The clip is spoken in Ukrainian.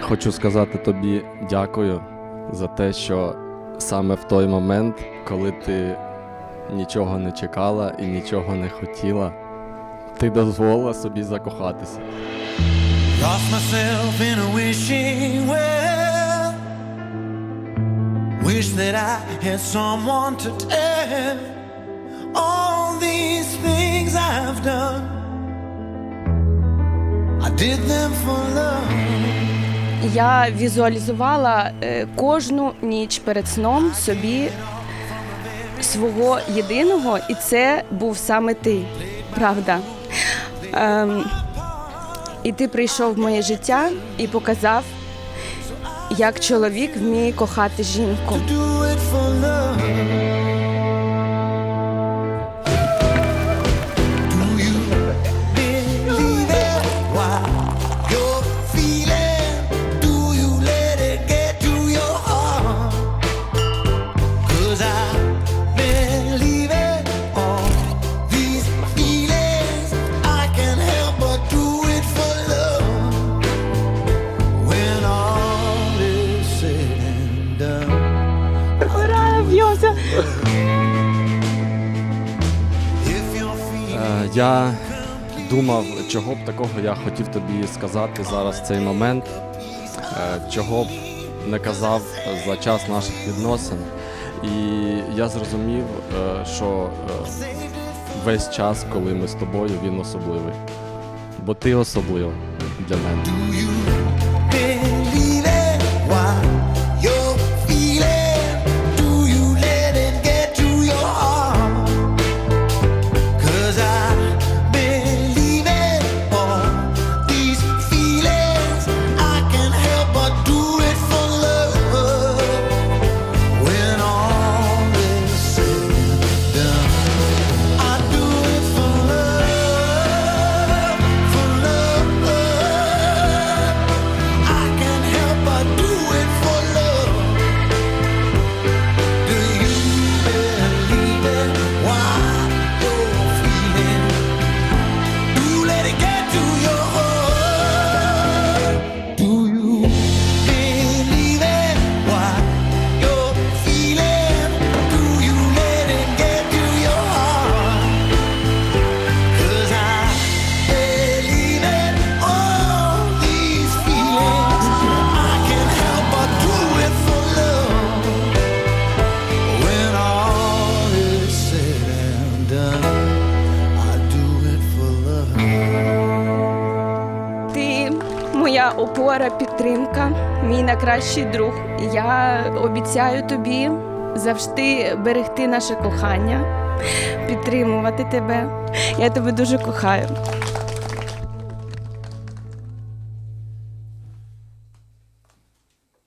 Хочу сказати тобі дякую за те, що саме в той момент, коли ти нічого не чекала і нічого не хотіла, ти дозволила собі закохатися. Lost myself in a wishing well. Wish that I had someone to tell all these things I've Я візуалізувала е, кожну ніч перед сном собі свого єдиного, і це був саме ти. Правда. Ем, і ти прийшов в моє життя і показав, як чоловік вміє кохати жінку. Я думав, чого б такого я хотів тобі сказати зараз в цей момент, е, чого б не казав за час наших відносин. І я зрозумів, е, що е, весь час, коли ми з тобою, він особливий. Бо ти особлива для мене. Моя опора, підтримка, мій найкращий друг. Я обіцяю тобі завжди берегти наше кохання, підтримувати тебе. Я тебе дуже кохаю.